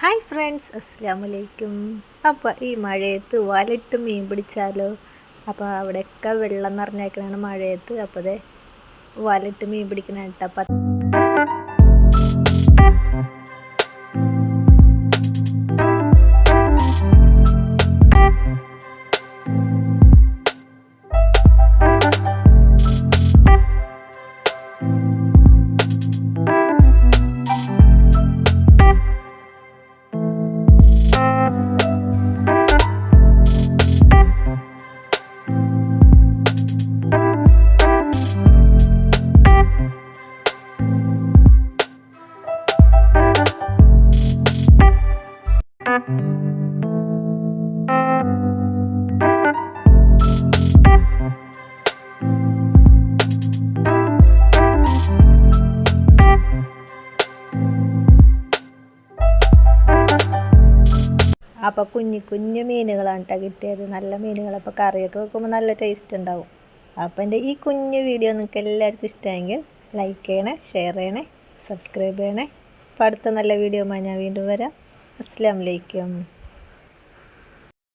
Hi friends അസ്സാം വലൈക്കും അപ്പോൾ ഈ മഴയത്ത് വലട്ട് മീൻ പിടിച്ചാലോ? അപ്പോൾ അവിടെയൊക്കെ വെള്ളം നിറഞ്ഞേക്കണാണ് മഴയത്ത്. അപ്പോൾ അതെ വലട്ട് മീൻ പിടിക്കണ കേട്ടോ. അപ്പോൾ കുഞ്ഞു കുഞ്ഞു മീനുകളാണ് കേട്ടോ കിട്ടിയത്. നല്ല മീനുകൾ അപ്പോൾ കറിയൊക്കെ വെക്കുമ്പോൾ നല്ല ടേസ്റ്റ് ഉണ്ടാവും. അപ്പോൾ എന്റെ ഈ കുഞ്ഞു വീഡിയോ നിങ്ങൾക്ക് എല്ലാവർക്കും ഇഷ്ടമെങ്കിൽ ലൈക്ക് ചെയ്യണേ ഷെയർ ചെയ്യണേ സബ്സ്ക്രൈബ് ചെയ്യണേ. അപ്പോൾ അടുത്ത നല്ല വീഡിയോ ഞാൻ വീണ്ടും വരാം. അസ്സാം വലൈക്കും